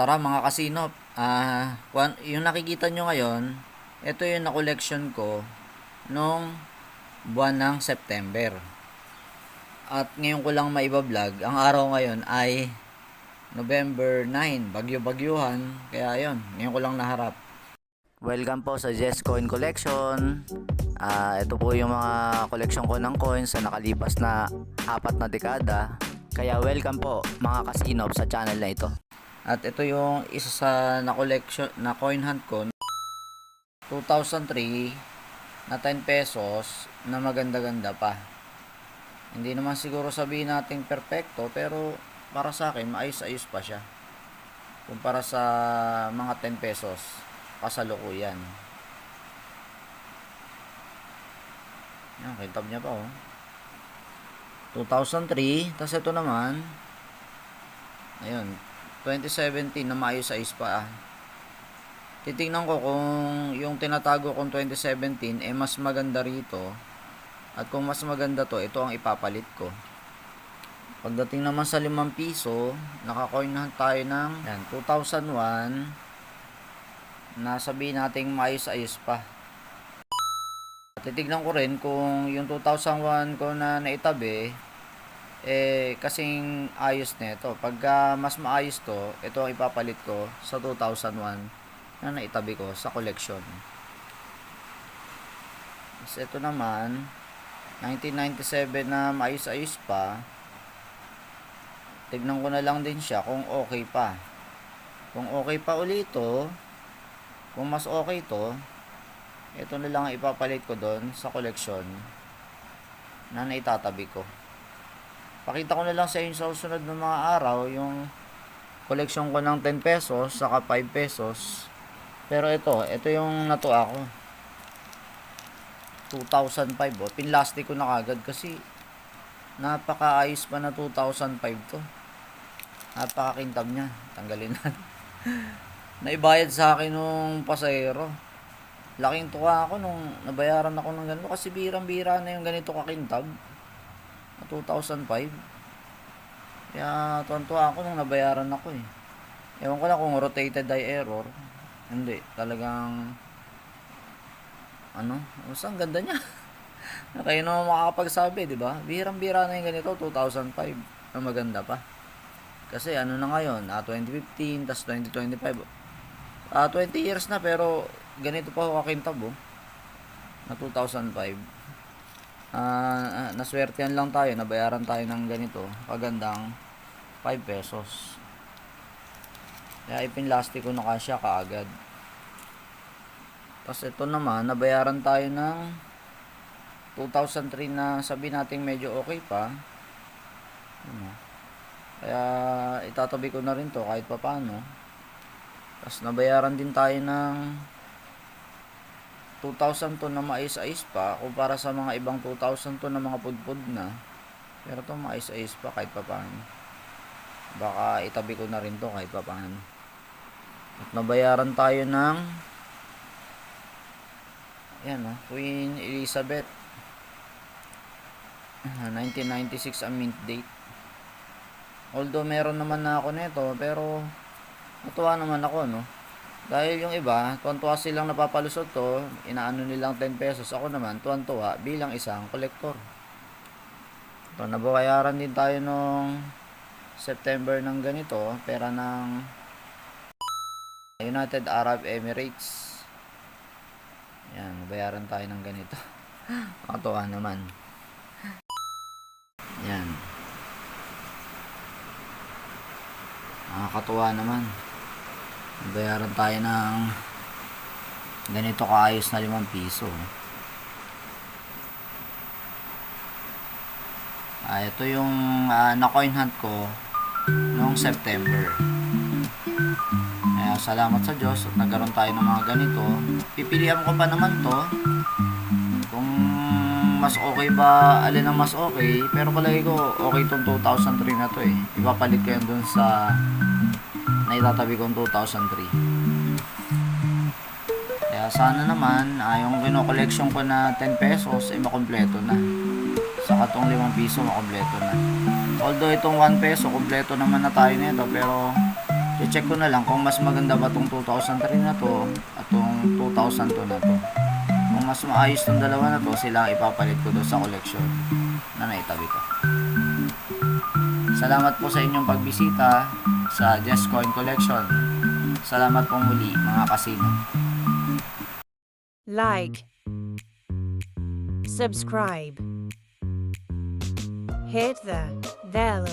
tara mga kasino, ah, kwan- yung nakikita nyo ngayon, ito yung na-collection ko nung buwan ng September. At ngayon ko lang maiba-vlog, ang araw ngayon ay November 9, bagyo-bagyuhan, kaya yon ngayon ko lang naharap. Welcome po sa Jess Coin Collection. Ah, ito po yung mga collection ko ng coins sa nakalipas na apat na dekada. Kaya welcome po mga kasinop sa channel na ito. At ito yung isa sa na collection na coin hunt ko 2003 na 10 pesos na maganda-ganda pa. Hindi naman siguro sabihin nating perpekto pero para sa akin maayos-ayos pa siya. Kumpara sa mga 10 pesos kasalukuyan. Yan, kintab niya pa oh. 2003, tas ito naman, ayun, 2017 na maayos-ayos pa ah. Titingnan ko kung yung tinatago kong 2017 eh mas maganda rito. At kung mas maganda to, ito ang ipapalit ko. Pagdating naman sa 5 piso, nakakoin na tayo ng yan, 2001 na sabihin nating maayos-ayos pa. Titignan ko rin kung yung 2001 ko na naitabi, eh, kasing ayos nito. Pagka mas maayos to, ito ang ipapalit ko sa 2001 na naitabi ko sa collection. Tapos ito naman, 1997 na maayos-ayos pa. Tignan ko na lang din siya kung okay pa. Kung okay pa ulit ito, kung mas okay to, ito na lang ang ipapalit ko doon sa collection na naitatabi ko. Pakita ko na lang sa inyo sa susunod ng mga araw yung collection ko ng 10 pesos saka 5 pesos. Pero ito, ito yung natuwa ko. 2005 oh. Pinlastic ko na kagad kasi napakaayos pa na 2005 to. Napakakintab niya. Tanggalin na. Naibayad sa akin nung pasahero. Laking tuwa ako nung nabayaran ako ng ganito kasi birang-bira na yung ganito kakintab. 2005. Kaya tuwan-tuwa ako nung nabayaran ako eh. Ewan ko lang kung rotated die error. Hindi, talagang ano, basta ang ganda niya. na kayo naman makakapagsabi, di ba? Birang-bira na yung ganito, 2005. Na maganda pa. Kasi ano na ngayon, ah, 2015, tas 2025. Ah, 20 years na pero ganito pa ako kakintab oh. Na 2005. Uh, naswertehan lang tayo, nabayaran tayo ng ganito, kagandang 5 pesos. Kaya ipinlastic ko na kasya kaagad. Tapos ito naman, nabayaran tayo ng 2003 na sabi natin medyo okay pa. Ano? Kaya itatabi ko na rin to kahit pa paano. Tapos nabayaran din tayo ng 2,000 to na mais-ais pa kumpara sa mga ibang 2,000 to na mga pudpud na. Pero to mais-ais pa kahit pa paano. Baka itabi ko na rin to kahit pa paano. At nabayaran tayo ng Ayan oh, Queen Elizabeth. 1996 ang mint date. Although meron naman na ako nito, pero natuwa naman ako, no? Dahil yung iba, tuwan-tuwa silang napapalusot to, inaano nilang 10 pesos. Ako naman, tuwan-tuwa bilang isang kolektor. Ito, nabayaran din tayo nung September ng ganito, pera ng United Arab Emirates. Yan, bayaran tayo ng ganito. Nakatuwa naman. Yan. Nakakatuwa naman. Bayaran tayo ng ganito kaayos na 5 piso. Ah, ito yung uh, na-coin hunt ko noong September. Kaya salamat sa Diyos at nagkaroon tayo ng mga ganito. Pipilihan ko pa naman to kung mas okay ba, alin ang mas okay. Pero palagi ko, okay tong 2003 na to eh. Ipapalit ko yun dun sa na itatabi kong 2003 kaya sana naman uh, yung kinokoleksyon ko na 10 pesos ay eh, makompleto na. Saka itong 5 piso makompleto na. Although itong 1 peso kompleto naman na tayo nito pero i-check ko na lang kung mas maganda ba itong 2003 na to at itong 2002 na to. Kung mas maayos tong dalawa na to sila ang ipapalit ko doon sa koleksyon na naitabi ko. Salamat po sa inyong pagbisita sa Just Coin Collection. Salamat po muli mga kasino. Like Subscribe Hit the bell